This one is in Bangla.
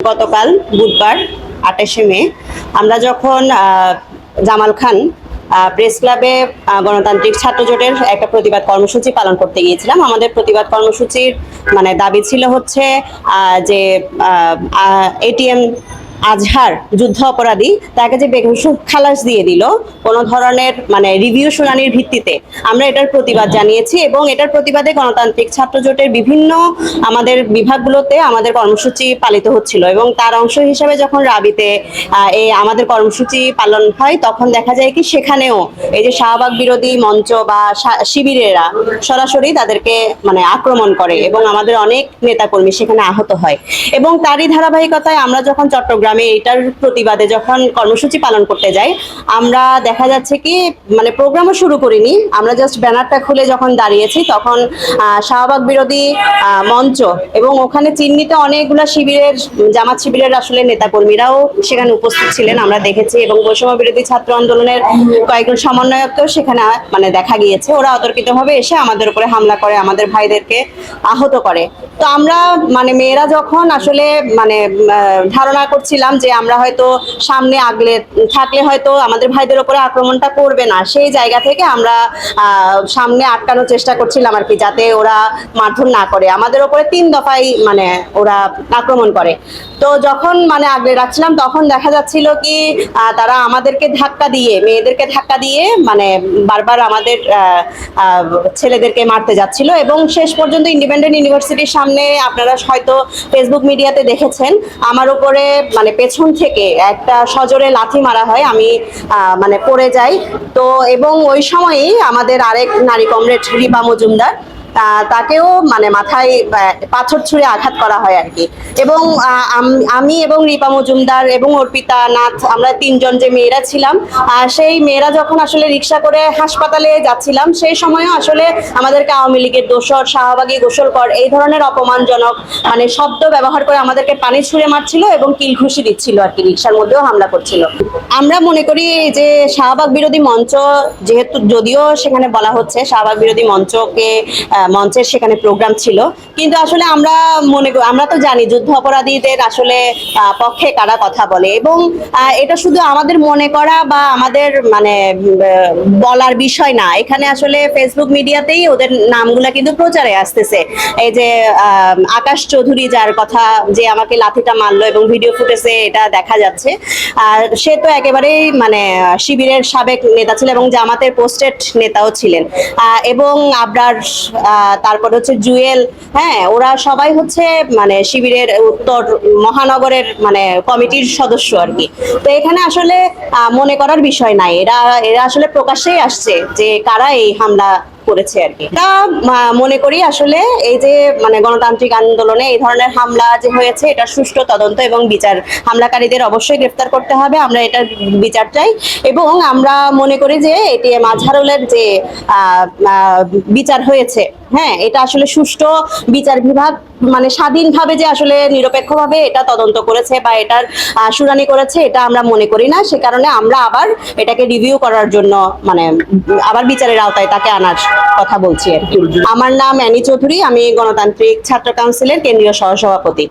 গতকাল বুধবার, আঠাশে মে, আমরা যখন জামাল খান প্রেস ক্লাবে গণতান্ত্রিক ছাত্র জোটের একটা প্রতিবাদ কর্মসূচি পালন করতে গিয়েছিলাম। আমাদের প্রতিবাদ কর্মসূচির মানে দাবি ছিল হচ্ছে যে এটিএম আজহার যুদ্ধ অপরাধী, তাকে যে বেকসুর খালাস দিয়ে দিল, কোনো ধরনের মানে রিভিউ শুনানির ভিত্তিতে। আমরা এটার প্রতিবাদ জানিয়েছি এবং এটার প্রতিবাদে গণতান্ত্রিক ছাত্র জোটের বিভিন্ন আমাদের বিভাগগুলোতে আমাদের কর্মসূচি পালিত হচ্ছিল এবং তার অংশ হিসাবে যখন রাবিতে এই আমাদের কর্মসূচি পালন হয়, তখন দেখা যায় কি সেখানেও এই যে শাহবাগ বিরোধী মঞ্চ বা শিবিরেরা সরাসরি তাদেরকে মানে আক্রমণ করে এবং আমাদের অনেক নেতাকর্মী সেখানে আহত হয়। এবং তারই ধারাবাহিকতায় আমরা যখন চট্টগ্রামে এটার প্রতিবাদে যখন কর্মসূচি পালন করতে যাই আমরা দেখা যাচ্ছে কি মানে প্রোগ্রামও শুরু করিনি। আমরা জাস্ট ব্যানারটা খুলে যখন দাঁড়িয়েছি তখন শাহবাগ বিরোধী মঞ্চ এবং ওখানে চিহ্নিত অনেকগুলো শিবিরের জামাত শিবিরের আসলে নেতাকর্মীরাও সেখানে উপস্থিত ছিলেন। আমরা দেখেছি এবং বৈষম্য বিরোধী ছাত্র আন্দোলনের কয়েকজন সমন্বয়ককেও সেখানে মানে দেখা গিয়েছে। ওরা অতর্কিতভাবে এসে আমাদের উপরে হামলা করে আমাদের ভাইদেরকে আহত করে। তো আমরা মানে মেয়েরা যখন আসলে মানে ধারণা আহ, ধারণা যে আমরা হয়তো সামনে আগলে থাকলে হয়তো আমাদের ভাইদের উপরে আক্রমণটা করবে না। সেই জায়গা থেকে আমরা সামনে আটকানোর চেষ্টা করছিলাম আর কি, যাতে ওরা মারধর না করে। আমাদের উপরে তিন দফায় মানে ওরা আক্রমণ করে। তো যখন মানে আগলে রাখছিলাম, তখন দেখা যাচ্ছিল কি তারা আমাদেরকে ধাক্কা দিয়ে, মেয়েদেরকে ধাক্কা দিয়ে মানে বারবার আমাদের ছেলেদেরকে মারতে যাচ্ছিল এবং শেষ পর্যন্ত ইন্ডিপেন্ডেন্ট ইউনিভার্সিটির সামনে আপনারা হয়তো ফেসবুক মিডিয়াতে দেখেছেন, আমার উপরে মানে পেছন থেকে একটা সজোরে লাথি মারা হয়, আমি মানে পড়ে যাই। তো এবং ওই সময়ই আমাদের আরেক নারী কমরেড রিপা মজুমদার তাকেও মানে মাথায় পাথর ছুঁড়ে আঘাত করা হয় আর কি। এবং আমি এবং রিপা মজুমদার এবং অর্পিতা নাথ, আমরা তিনজন যে মেয়েরা ছিলাম সেই মেয়েরা যখন আসলে রিক্সা করে হাসপাতালে যাচ্ছিলাম, সেই সময়ও আসলে আমাদেরকে আওয়ামী লীগের দোসর শাহবাগী, গোসলকর এই ধরনের অপমানজনক মানে শব্দ ব্যবহার করে আমাদেরকে পানি ছুঁড়ে মারছিল এবং কিল ঘুষি দিচ্ছিল আর কি, রিক্সার মধ্যেও হামলা করছিল। আমরা মনে করি যে শাহবাগ বিরোধী মঞ্চ, যেহেতু যদিও সেখানে বলা হচ্ছে শাহবাগ বিরোধী মঞ্চকে মঞ্চের সেখানে প্রোগ্রাম ছিল। কিন্তু আসলে আমরা মনে আমরা তো জানি যুদ্ধ অপরাধীদের আসলে পক্ষে কারা কথা বলে। এবং এটা শুধু আমাদের মনে করা বা আমাদের মানে বলার বিষয় না। এখানে আসলে ফেসবুক মিডিয়াতেই ওদের নামগুলা কিন্তু প্রচারে আসতেছে। এই যে আকাশ চৌধুরী যার কথা যে আমাকে লাথিটা মারলো এবং ভিডিও ফুটেজে এটা দেখা যাচ্ছে। আর সে তো একেবারেই মানে শিবিরের সাবেক নেতা ছিল এবং জামাতের পোস্টেড নেতাও ছিলেন। এবং আবরার তারপর হচ্ছে জুয়েল হ্যাঁ ওরা সবাই হচ্ছে মানে শিবিরের উত্তর মহানগরের মানে কমিটির সদস্য আর কি। তো এখানে আসলে মনে করার বিষয় নাই। এরা এরা আসলে প্রকাশ্যেই আসছে যে কারা এই হামলা করেছে আর কি। মা- মনে করি আসলে এই যে মানে গণতান্ত্রিক আন্দোলনে এই ধরনের হামলা যে হয়েছে, এটা সুষ্ঠু তদন্ত এবং বিচার, হামলাকারীদের অবশ্যই গ্রেফতার করতে হবে। আমরা এটার বিচার চাই এবং আমরা মনে করি যে এটি মাজহারুলের যে বিচার হয়েছে হ্যাঁ এটা আসলে সুষ্ঠু বিচার বিভাগ মানে স্বাধীনভাবে যে আসলে নিরপেক্ষভাবে এটা তদন্ত করেছে বা এটার শুনানি করেছে, এটা আমরা মনে করি না। সে কারণে আমরা আবার এটাকে রিভিউ করার জন্য মানে আবার বিচারের আওতায় তাকে আনার কথা বলছি আর আমার নাম অ্যানি চৌধুরী, আমি গণতান্ত্রিক ছাত্র কাউন্সিলের কেন্দ্রীয় সহসভাপতি।